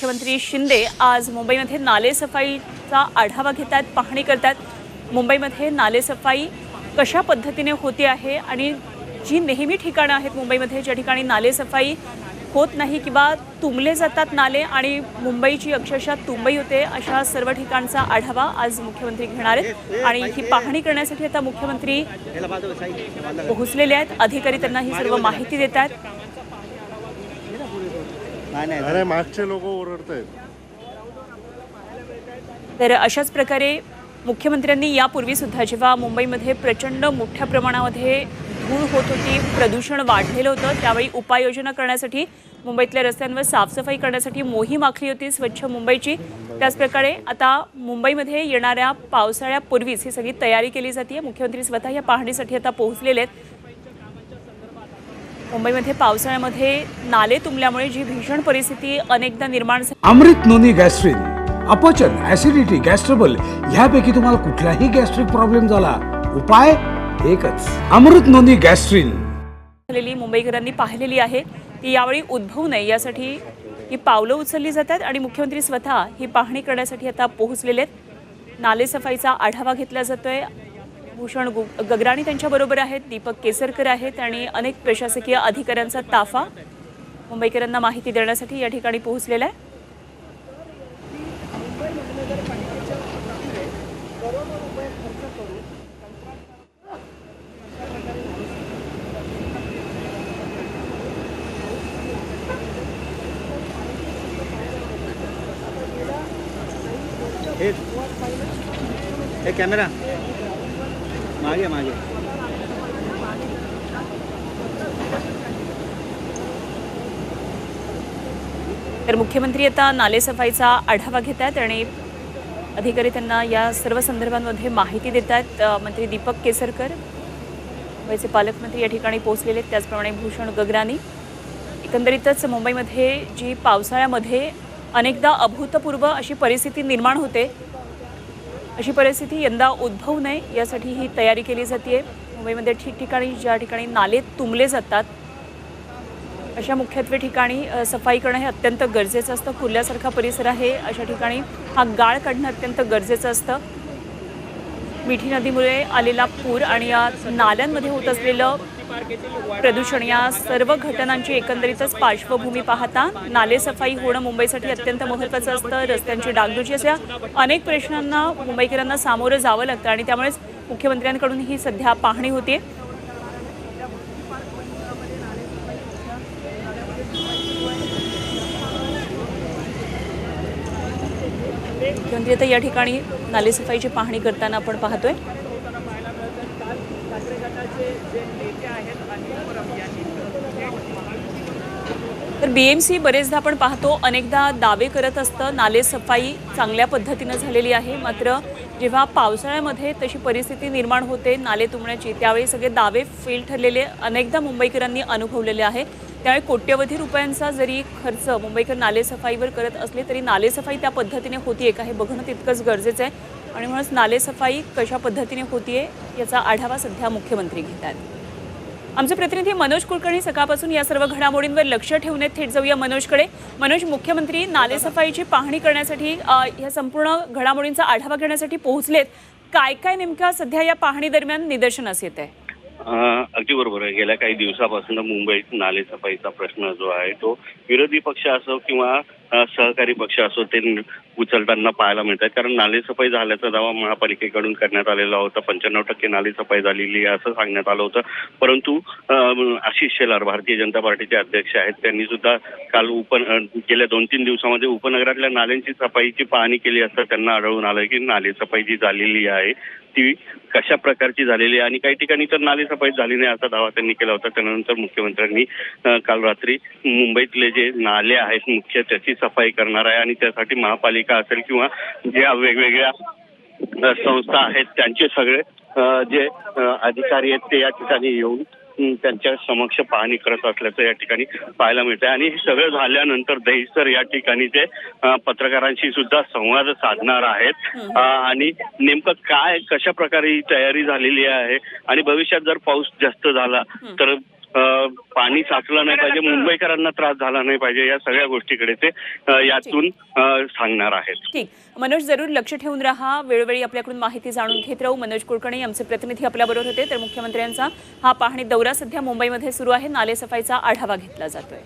मुख्यमंत्री शिंदे आज मुंबईमध्ये नालेसफाईचा आढावा घेत आहेत पाहणी करतात मुंबईमध्ये नालेसफाई कशा पद्धतीने होते आहे आणि जी नेहमी ठिकाणं आहेत मुंबईमध्ये ज्या ठिकाणी नालेसफाई होत नाही किंवा तुंबले जातात नाले आणि मुंबईची अक्षरशः तुंबई होते अशा सर्व ठिकाणचा आढावा आज मुख्यमंत्री घेणार आहेत. आणि ही पाहणी करण्यासाठी आता मुख्यमंत्री पोहोचलेले आहेत. अधिकारी त्यांना ही सर्व माहिती देत आहेत. अरे मागचे लोक ओरडत आहेत तर अशाच प्रकारे मुख्यमंत्र्यांनी यापूर्वी सुद्धा जेव्हा मुंबईमध्ये प्रचंड मोठ्या प्रमाणामध्ये धूळ होत होती प्रदूषण वाढलेलं होतं त्यावेळी उपाययोजना करण्यासाठी मुंबईतल्या रस्त्यांवर साफसफाई करण्यासाठी मोहीम आखली होती स्वच्छ मुंबईची. त्याचप्रकारे आता मुंबईमध्ये येणाऱ्या पावसाळ्यापूर्वीच ही सगळी तयारी केली जाते मुख्यमंत्री स्वतः या पाहणीसाठी आता पोहोचलेले आहेत. मुंबईमध्ये पावसाळ्यामध्ये नाले तुंबल्यामुळे जी भीषण परिस्थिती अनेकदा निर्माण झाली. अमृत नोनी गॅस्ट्रिन अपचन ऍसिडिटी गॅस्ट्रबल ह्यापैकी तुम्हाला कुठलाही गॅस्ट्रिक प्रॉब्लेम झाला उपाय एकच अमृत नोनी गॅस्ट्रिन. झालेली मुंबईकरांनी पाहिलेली आहे ती यावेळी उद्भवू नये यासाठी ही पावलं उचलली जातात आणि मुख्यमंत्री स्वतः ही पाहणी करण्यासाठी आता पोहोचलेले आहेत. नालेसफाईचा आढावा घेतला जातोय. भूषण गु गगराणी त्यांच्याबरोबर आहेत दीपक केसरकर आहेत आणि अनेक प्रशासकीय अधिकाऱ्यांचा ताफा मुंबईकरांना माहिती देण्यासाठी या ठिकाणी पोहोचलेला आहे. हे हे कॅमेरा. मागे मागे. तर मुख्यमंत्री आता नालेसफाईचा आढावा घेत आहेत आणि अधिकारी त्यांना या सर्व संदर्भांमध्ये माहिती देत आहेत मंत्री दीपक केसरकर मुंबईचे पालकमंत्री या ठिकाणी पोहोचलेले आहेत. त्याचप्रमाणे भूषण गगरानी. एकंदरीतच मुंबईमध्ये जी पावसाळ्यामध्ये अनेकदा अभूतपूर्व अशी परिस्थिती निर्माण होते अशी परिस्थिती यंदा उद्भवू नये यासाठी ही तयारी केली जाते मुंबईमध्ये ठिकठिकाणी ज्या ठिकाणी नाले तुंबले जातात अशा मुख्यत्वे ठिकाणी सफाई करणं हे अत्यंत गरजेचं असतं. खुल्यासारखा परिसर आहे अशा ठिकाणी हा गाळ काढणं अत्यंत गरजेचं असतं. मिठी नदीमुळे आलेला पूर आणि या नाल्यांमध्ये होत असलेलं प्रदूषण या सर्व घटनांची एकंदरीतच पार्श्वभूमी पाहता नालेसफाई होणं मुंबईसाठी अत्यंत महत्त्वाचं असतं. रस्त्यांची डागडुजी अशा अनेक प्रश्नांना मुंबईकरांना सामोरं जावं लागतं आणि त्यामुळेच मुख्यमंत्र्यांकडून ही सध्या पाहणी होते मुख्यमंत्री आता या ठिकाणी नालेसफाईची पाहणी करताना आपण पाहतोय. तर बी एम सी बरेचदा आपण पाहतो अनेकदा दावे करत असतं नालेसफाई चांगल्या पद्धतीनं झालेली आहे. मात्र जेव्हा पावसाळ्यामध्ये तशी परिस्थिती निर्माण होते नाले तुंबण्याची त्यावेळी सगळे दावे फेल ठरलेले अनेकदा मुंबईकरांनी अनुभवलेले आहे. त्यावेळी कोट्यवधी रुपयांचा जरी खर्च मुंबईकर नालेसफाईवर करत असले तरी नालेसफाई त्या पद्धतीने होतीये का हे बघणं तितकंच गरजेचं आहे. आणि म्हणूनच नालेसफाई कशा पद्धतीने होतीये याचा आढावा सध्या मुख्यमंत्री घेत आहेत. आमचे प्रतिनिधी मनोज कुलकर्णी सकाळपासून या सर्व घडामोडींवर लक्ष ठेवून थेट जाऊया. मनोजकडे. मनोज मुख्यमंत्री नालेसफाईची पाहणी करण्यासाठी या संपूर्ण घडामोडींचा आढावा घेण्यासाठी पोहोचलेत. काय काय नेमका सध्या या पाहणी दरम्यान निदर्शनास येत आहे अगदी बरोबर आहे. गेल्या काही दिवसापासून मुंबईत नालेसफाईचा प्रश्न जो आहे तो विरोधी पक्ष असो किंवा सहकारी पक्ष असो ते उचलताना पाहायला मिळत आहेत कारण नालेसफाई झाल्याचा दावा महापालिकेकडून करण्यात आलेला होता. पंच्याण्णव टक्के नालेसफाई झालेली आहे असं सांगण्यात आलं होतं. परंतु आशिष शेलार भारतीय जनता पार्टीचे अध्यक्ष आहेत. त्यांनी सुद्धा काल उपन गेल्या दोन तीन दिवसामध्ये उपनगरातल्या नाल्यांची सफाईची पाहणी केली असता त्यांना आढळून आलं की नालेसफाई जी झालेली आहे ती कशा प्रकारची झालेली आहे? आणि काही ठिकाणी तर नालेसफाई झाली नाही असा दावा त्यांनी केला होता. त्यानंतर मुख्यमंत्र्यांनी काल रात्री मुंबईतले जे नाले आहेत मुख्य त्याची सफाई करणार आहे आणि त्यासाठी महापालिका असेल किंवा ज्या वेगवेगळ्या संस्था आहेत त्यांचे सगळे जे अधिकारी आहेत ते या ठिकाणी येऊन त्यांच्या समक्ष पाहणी करत असल्याचं या ठिकाणी पाहायला मिळतंय. आणि हे सगळं झाल्यानंतर दहिसर या ठिकाणी ते पत्रकारांशी सुद्धा संवाद साधणार आहेत. आणि नेमकं काय कशा प्रकारे ही तयारी झालेली आहे? आणि भविष्यात जर पाऊस जास्त झाला तर पाणी साचलं नाही पाहिजे मुंबईकरांना त्रास झाला नाही पाहिजे या सगळ्या गोष्टीकडे ते यातून सांगणार आहेत. ठीक. मनोज जरूर लक्ष ठेवून राहा. वेळोवेळी आपल्याकडून माहिती जाणून घेत राहू. मनोज कुलकर्णी आमचे प्रतिनिधी आपल्याबरोबर होते. तर मुख्यमंत्र्यांचा हा पाहणी दौरा सध्या मुंबईमध्ये सुरू आहे. नालेसफाईचा आढावा घेतला जातोय.